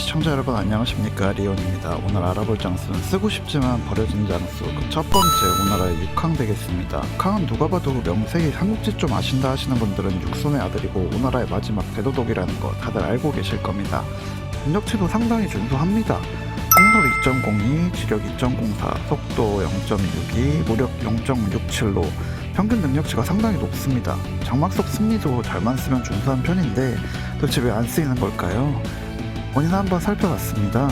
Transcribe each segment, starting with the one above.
시청자 여러분 안녕하십니까 리온입니다. 오늘 알아볼 장수는 쓰고 싶지만 버려진 장수 그 첫 번째 오나라의 육항 되겠습니다. 육항은 누가 봐도 명색이 삼국지 좀 아신다 하시는 분들은 육손의 아들이고 오나라의 마지막 대도독이라는 거 다들 알고 계실 겁니다. 능력치도 상당히 준수합니다. 속력 2.02, 지력 2.04, 속도 0.62, 무력 0.67로 평균 능력치가 상당히 높습니다. 장막석 승리도 잘만 쓰면 준수한 편인데 도대체 왜 안 쓰이는 걸까요? 원인 한번 살펴봤습니다.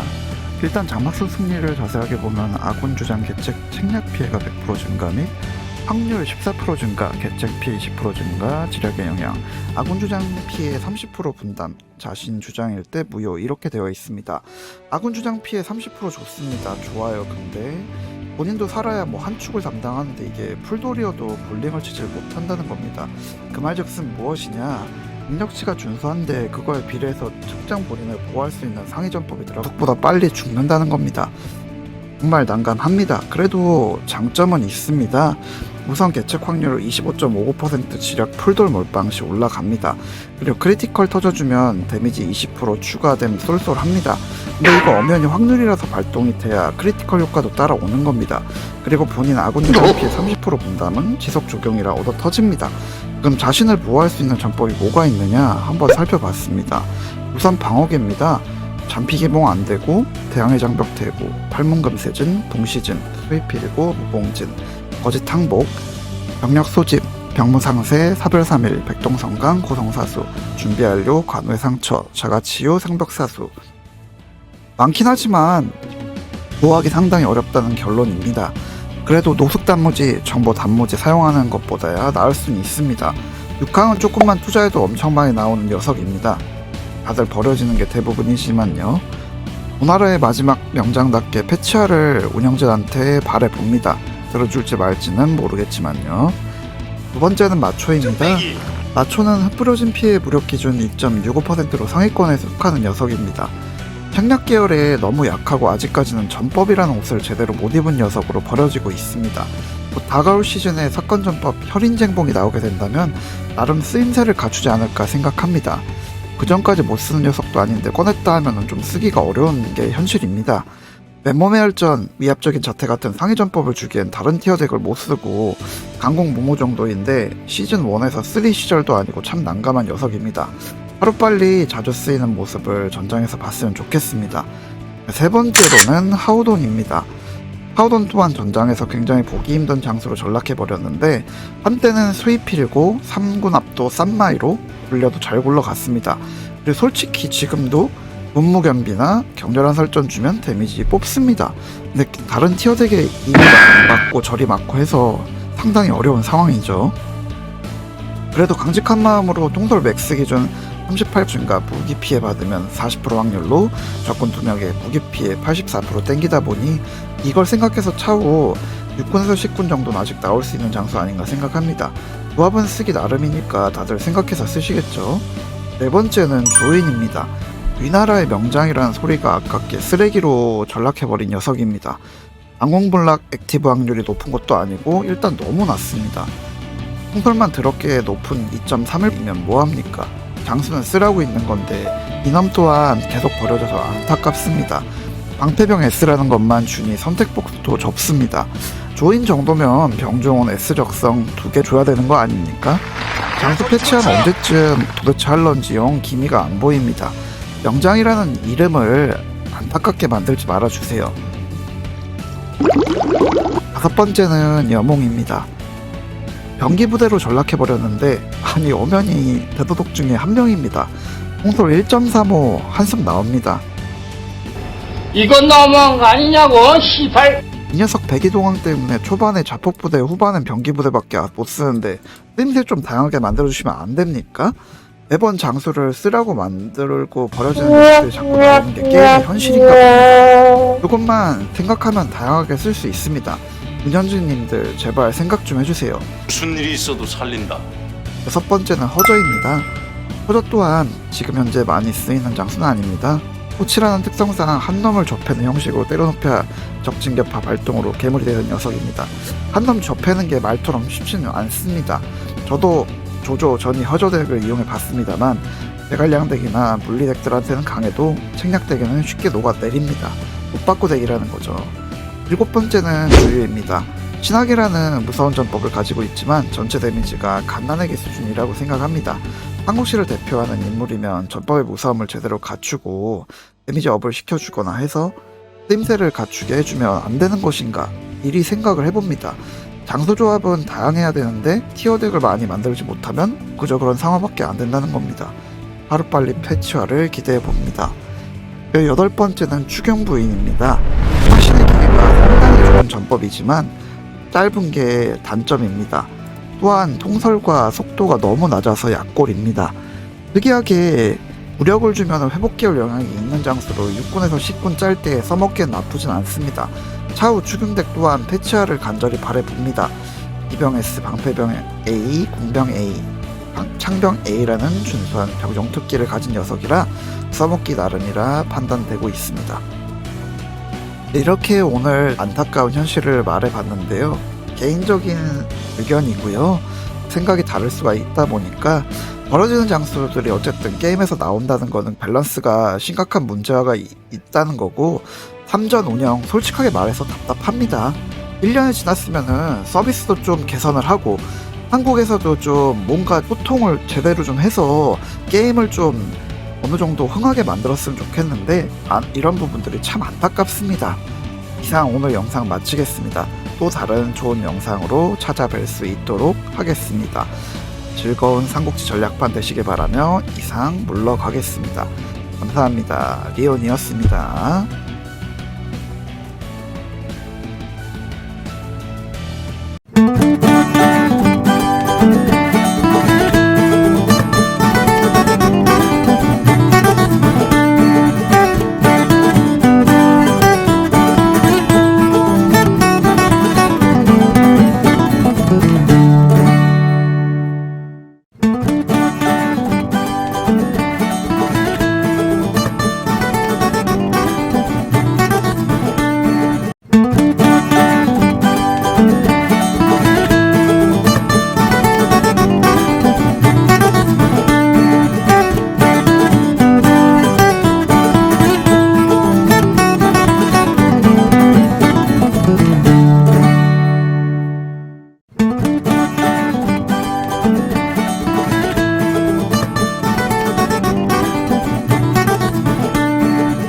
일단 장막선 승리를 자세하게 보면 아군 주장 개책 책략 피해가 100% 증가 및 확률 14% 증가, 개책 피해 20% 증가, 지력의 영향, 아군 주장 피해 30% 분담, 자신 주장일 때 무효 이렇게 되어 있습니다. 아군 주장 피해 30% 좋습니다. 좋아요. 근데 본인도 살아야 뭐 한 축을 담당하는데 이게 풀돌이어도 볼링을 치질 못한다는 겁니다. 그 말즉슨 무엇이냐? 능력치가 준수한데 그거에 비례해서 특정 본인을 보호할 수 있는 상위 전법이더라 적보다 빨리 죽는다는 겁니다. 정말 난감합니다. 그래도 장점은 있습니다. 우선 개책 확률 25.59% 지력 풀돌 몰빵 시 올라갑니다. 그리고 크리티컬 터져주면 데미지 20% 추가됨 쏠쏠합니다. 근데 이거 엄연히 확률이라서 발동이 돼야 크리티컬 효과도 따라오는 겁니다. 그리고 본인 아군 유장 피해 30% 분담은 지속 적용이라 얻어 터집니다. 그럼 자신을 보호할 수 있는 전법이 뭐가 있느냐 한번 살펴봤습니다. 우선 방어계입니다. 잔피 개봉 안 되고 대항해 장벽 되고 팔문금 세진, 동시진, 수입필이고 무봉진, 거짓 항복, 병력 소집, 병무상세, 사별삼일, 백동성강, 고성사수, 준비한료, 관외 상처, 자가치유, 상벽사수 많긴 하지만 보호하기 상당히 어렵다는 결론입니다. 그래도 노숙 단무지, 정보 단무지 사용하는 것보다야 나을 수는 있습니다. 6강은 조금만 투자해도 엄청 많이 나오는 녀석입니다. 다들 버려지는 게 대부분이지만요. 오나라의 마지막 명장답게 패치아를 운영진한테 바래봅니다. 들어줄지 말지는 모르겠지만요. 두 번째는 마초입니다. 마초는 흩뿌려진 피해 무력 기준 2.65%로 상위권에 속하는 녀석입니다. 생략 계열에 너무 약하고 아직까지는 전법이라는 옷을 제대로 못 입은 녀석으로 버려지고 있습니다. 곧 다가올 시즌에 사건 전법 혈인 쟁봉이 나오게 된다면 나름 쓰임새를 갖추지 않을까 생각합니다. 그 전까지 못 쓰는 녀석도 아닌데 꺼냈다 하면은 좀 쓰기가 어려운 게 현실입니다. 맨몸의 혈전, 위압적인 자태 같은 상위 전법을 주기엔 다른 티어 덱을 못 쓰고 강공 무모 정도인데 시즌 1에서 3 시절도 아니고 참 난감한 녀석입니다. 하루빨리 자주 쓰이는 모습을 전장에서 봤으면 좋겠습니다. 세 번째로는 하우돈입니다. 하우돈 또한 전장에서 굉장히 보기 힘든 장소로 전락해버렸는데 한때는 수입필이고 3군 압도 쌈마이로 굴려도 잘 굴러갔습니다. 그리고 솔직히 지금도 문무견비나 격렬한 설전 주면 데미지 뽑습니다. 근데 다른 티어 덱에 이리 맞고 저리 맞고 해서 상당히 어려운 상황이죠. 그래도 강직한 마음으로 통솔 맥스 기준 38 증가 무기 피해 받으면 40% 확률로 적군 두 명의 무기 피해 84% 땡기다 보니 이걸 생각해서 차후 6군에서 10군 정도는 아직 나올 수 있는 장소 아닌가 생각합니다. 조합은 쓰기 나름이니까 다들 생각해서 쓰시겠죠. 네 번째는 조인입니다. 위나라의 명장이라는 소리가 아깝게 쓰레기로 전락해버린 녀석입니다. 항공블락 액티브 확률이 높은 것도 아니고 일단 너무 낮습니다. 통솔만 더럽게 높은 2.3일이면 뭐합니까? 장수는 쓰라고 있는 건데 이놈 또한 계속 버려져서 안타깝습니다. 방패병 S라는 것만 주니 선택복도 접습니다. 조인 정도면 병종원 S 적성 두 개 줘야 되는 거 아닙니까? 장수 패치한 언제쯤 도대체 할런지 영 기미가 안 보입니다. 명장이라는 이름을 안타깝게 만들지 말아주세요. 다섯 번째는 여몽입니다. 병기 부대로 전락해버렸는데 아니 엄연히 대도독 중에 한 명입니다. 홍솔 1.35 한숨 나옵니다. 이건 너무한 거 아니냐고, 시발! 이 녀석 배기동항 때문에 초반에 자폭부대 후반엔 병기부대밖에 못 쓰는데 쓰임새 좀 다양하게 만들어주시면 안 됩니까? 매번 장소를 쓰라고 만들고 버려지는 녀석들이 자꾸 나오는 게 게임의 현실인가 봅니다. 이것만 생각하면 다양하게 쓸 수 있습니다. 문현진님들 제발 생각 좀 해주세요. 무슨 일이 있어도 살린다. 여섯 번째는 허저입니다. 허저 또한 지금 현재 많이 쓰이는 장수는 아닙니다. 호치라는 특성상 한 놈을 접해는 형식으로 때려눕혀 적진격파 발동으로 괴물이 되는 녀석입니다. 한 놈 접해는 게 말처럼 쉽지는 않습니다. 저도 조조 전이 허저 덱을 이용해 봤습니다만 대관량덱이나 물리덱들한테는 강해도 책략덱에는 쉽게 녹아내립니다. 못 받고 덱이라는 거죠. 일곱 번째는 주유입니다. 신학이라는 무서운 전법을 가지고 있지만 전체 데미지가 갓난애기 수준이라고 생각합니다. 한국시를 대표하는 인물이면 전법의 무서움을 제대로 갖추고 데미지 업을 시켜주거나 해서 쓰임새를 갖추게 해주면 안 되는 것인가 미리 생각을 해봅니다. 장소 조합은 다양해야 되는데 티어덱을 많이 만들지 못하면 그저 그런 상황밖에 안 된다는 겁니다. 하루빨리 패치화를 기대해 봅니다. 여덟 번째는 추경 부인입니다. 기계가 상당히 좋은 전법이지만 짧은 게 단점입니다. 또한 통설과 속도가 너무 낮아서 약골입니다. 특이하게 무력을 주면 회복기열 영향이 있는 장수로 6군에서 10군 짤 때 써먹기엔 나쁘진 않습니다. 차후 추경덱 또한 패치화를 간절히 바래봅니다. 이병 S, 방패병 A, 공병 A, 방- 창병 A라는 준수한 병정 특기를 가진 녀석이라 써먹기 나름이라 판단되고 있습니다. 이렇게 오늘 안타까운 현실을 말해봤는데요. 개인적인 의견이고요. 생각이 다를 수가 있다 보니까 벌어지는 장수들이 어쨌든 게임에서 나온다는 거는 밸런스가 심각한 문제가 이- 있다는 거고 3전 운영 솔직하게 말해서 답답합니다. 1년이 지났으면은 서비스도 좀 개선을 하고 한국에서도 좀 뭔가 소통을 제대로 좀 해서 게임을 좀 어느 정도 흥하게 만들었으면 좋겠는데 아, 이런 부분들이 참 안타깝습니다. 이상 오늘 영상 마치겠습니다. 또 다른 좋은 영상으로 찾아뵐 수 있도록 하겠습니다. 즐거운 삼국지 전략판 되시길 바라며 이상 물러가겠습니다. 감사합니다. 리온이었습니다.